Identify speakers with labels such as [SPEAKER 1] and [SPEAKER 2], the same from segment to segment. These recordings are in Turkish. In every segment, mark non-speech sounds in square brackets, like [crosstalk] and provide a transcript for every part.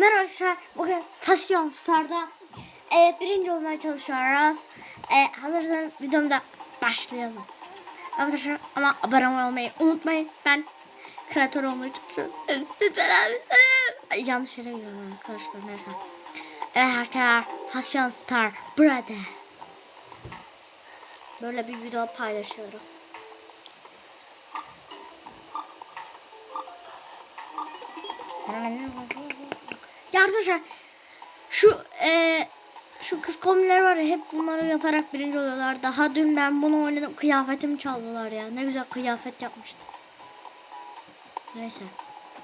[SPEAKER 1] Merhaba arkadaşlar. Bugün Fasyon Star'da e, birinci olmaya çalışıyoruz. E, hazırsanız videomda başlayalım. Arkadaşlar ama abone olmayı unutmayın. Ben kreatör olmaya çalışıyorum. Lütfen abi. Ay, yanlış yere giriyorum arkadaşlar. Neyse. Evet arkadaşlar. Fasyon Star burada. Böyle bir video paylaşıyorum. Arkadaşlar şu e, şu kız kombiler var ya hep bunları yaparak birinci oluyorlar. Daha dün ben bunu oynadım kıyafetimi çaldılar ya. Ne güzel kıyafet yapmıştım. Neyse.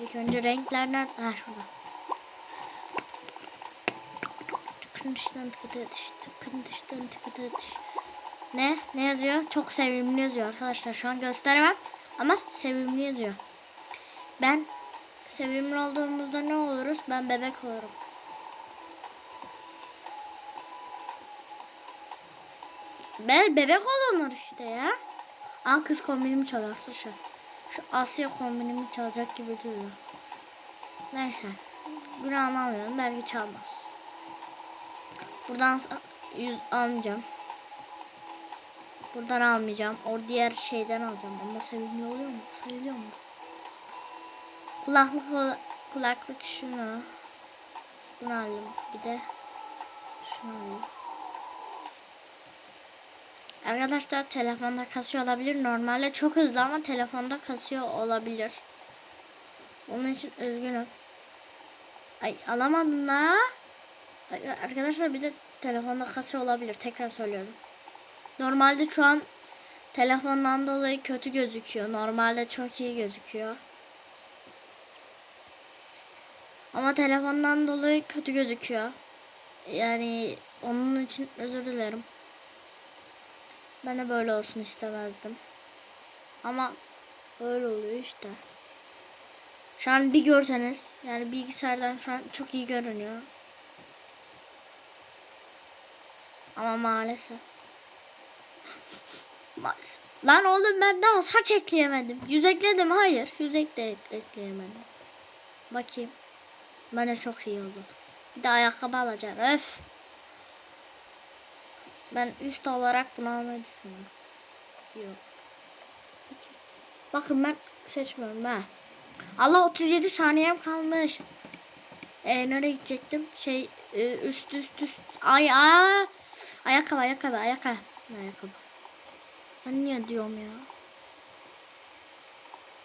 [SPEAKER 1] İlk önce renklerden ha şurada. Tıkın dıştan tıkıtı dış tıkın dıştan tıkıtı dış. Ne? Ne yazıyor? Çok sevimli yazıyor arkadaşlar. Şu an gösteremem ama sevimli yazıyor. Ben sevimli olduğumuzda ne oluruz? Ben bebek olurum. Ben bebek olunur işte ya. Aa kız kombinimi çalar arkadaşlar. Şu Asya kombinimi çalacak gibi duruyor. Neyse. Günahını almıyorum. Belki çalmaz. Buradan yüz almayacağım. Buradan almayacağım. O diğer şeyden alacağım. Ama sevimli oluyor mu? Sayılıyor mu? Kulaklık kulaklık şunu. Bunu alayım. Bir de şunu alayım. Arkadaşlar telefonda kasıyor olabilir. Normalde çok hızlı ama telefonda kasıyor olabilir. Onun için üzgünüm. Ay alamadım la. Arkadaşlar bir de telefonda kasıyor olabilir. Tekrar söylüyorum. Normalde şu an telefondan dolayı kötü gözüküyor. Normalde çok iyi gözüküyor. Ama telefondan dolayı kötü gözüküyor. Yani onun için özür dilerim. Ben de böyle olsun istemezdim. Ama böyle oluyor işte. Şu an bir görseniz yani bilgisayardan şu an çok iyi görünüyor. Ama maalesef. [laughs] maalesef. Lan oğlum ben daha saç ekleyemedim. Yüz ekledim hayır. Yüz ekle ekleyemedim. Bakayım. Bana çok iyi oldu. Bir de ayakkabı alacağım. Öf. Ben üst olarak bunu almayı düşünüyorum. Yok. Bakın ben seçmiyorum ha. Allah 37 saniyem kalmış. Ee, nereye gidecektim? Şey e, üst üst üst. Ay aa. Ayakkabı ayakkabı ayakkabı. Ayakkabı? Ben niye diyorum ya?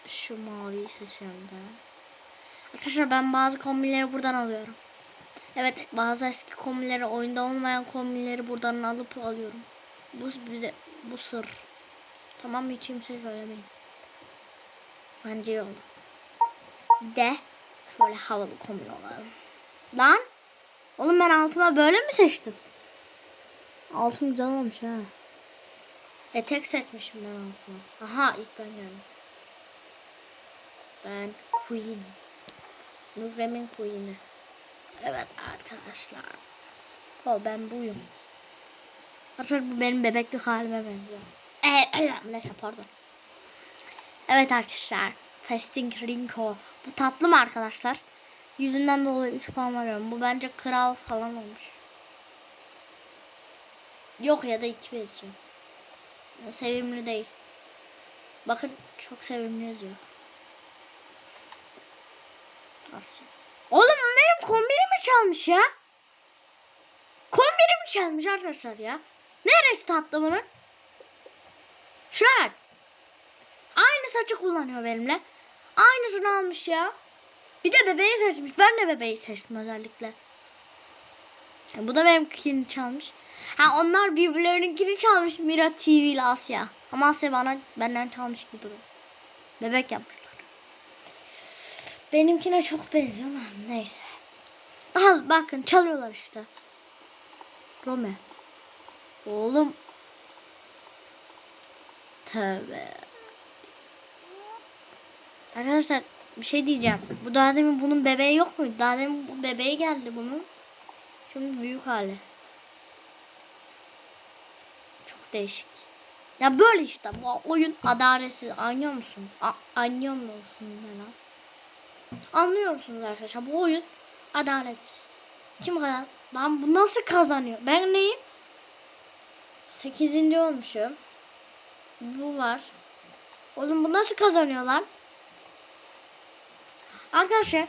[SPEAKER 1] Şu maviyi seçiyorum da. Arkadaşlar ben bazı kombileri buradan alıyorum. Evet bazı eski kombileri oyunda olmayan kombileri buradan alıp alıyorum. Bu bize bu sır. Tamam hiç kimseye söylemeyin. Bence iyi oldu. De şöyle havalı kombin olalım. Lan oğlum ben altıma böyle mi seçtim? Altım güzel olmuş ha. Etek seçmişim ben altıma. Aha ilk ben geldim. Ben Queen. Nurem'in Queen'i. Evet arkadaşlar. O ben buyum. Arkadaşlar bu benim bebeklik halime benziyor. Ee, neyse pardon. Evet arkadaşlar. Festing Rinko. Bu tatlı mı arkadaşlar? Yüzünden dolayı 3 puan veriyorum. Bu bence kral falan olmuş. Yok ya da 2 vereceğim. Sevimli değil. Bakın çok sevimli yazıyor. Asya. Oğlum benim kombinimi çalmış ya. Kombinimi çalmış arkadaşlar ya. Neresi tatlı bunun? Şuna bak. Aynı saçı kullanıyor benimle. Aynısını almış ya. Bir de bebeği seçmiş. Ben de bebeği seçtim özellikle. Bu da benimkini çalmış. Ha onlar birbirlerininkini çalmış Mira TV ile Asya. Ama Asya bana benden çalmış gibi duruyor. Bebek yapmışlar. Benimkine çok benziyor ama neyse. Al bakın çalıyorlar işte. Rome. Oğlum. Tövbe. Arkadaşlar bir şey diyeceğim. Bu daha demin bunun bebeği yok muydu? Daha demin bu bebeği geldi bunun. Şimdi büyük hali. Çok değişik. Ya böyle işte bu oyun adaletsiz. Anlıyor musunuz? A anlıyor musunuz ben Anlıyor musunuz arkadaşlar? Bu oyun Adaletsiz. Kim kazan? Lan bu nasıl kazanıyor? Ben neyim? Sekizinci olmuşum. Bu var. Oğlum bu nasıl kazanıyor lan? Arkadaşlar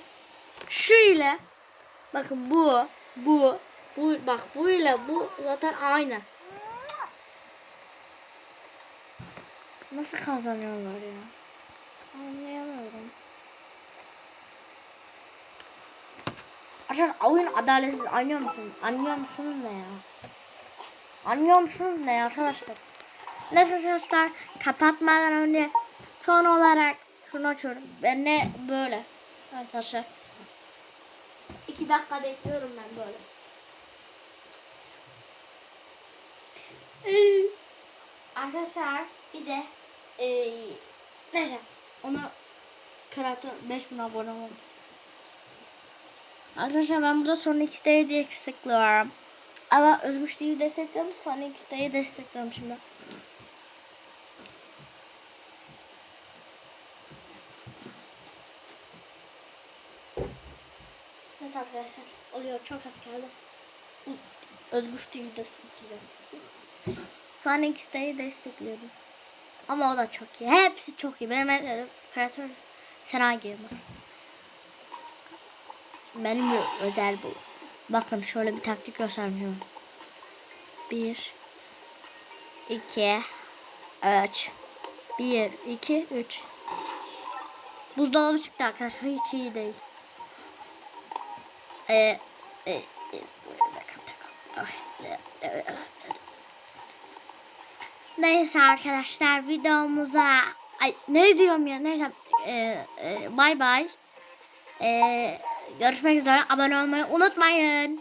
[SPEAKER 1] şu ile bakın bu bu bu bak bu ile bu zaten aynı. Nasıl kazanıyorlar ya? Anlayamıyorum. Arkadaşlar oyun adaletsiz anlıyor musunuz? Anlıyor musunuz ne ya? Anlıyor musunuz ne ya arkadaşlar? Neyse arkadaşlar kapatmadan önce son olarak şunu açıyorum. Ben ne böyle arkadaşlar. İki dakika bekliyorum ben böyle. Arkadaşlar bir de ee, neyse onu karakter 5000 abone olmuş. Arkadaşlar ben burada Sonic X'deyi destekliyorum. Ama Özgüç TV'yi destekliyorum. Sonic X'deyi destekliyorum şimdi. Neyse arkadaşlar oluyor çok az kaldı. Özgüç TV'yi destekleyeceğim. Sonic X'deyi destekliyordum. Ama o da çok iyi. Hepsi çok iyi. Benim en kreatör Sena Gamer. Benim özel bu. Bakın şöyle bir taktik göstermiyorum. Bir, iki, üç. Bir, iki, üç. Buzdolabı çıktı arkadaşlar. Hiç iyi değil. Ee, e, e, Neyse arkadaşlar videomuza ay ne diyorum ya neyse e, e, bay bay. E, görüşmek üzere abone olmayı unutmayın.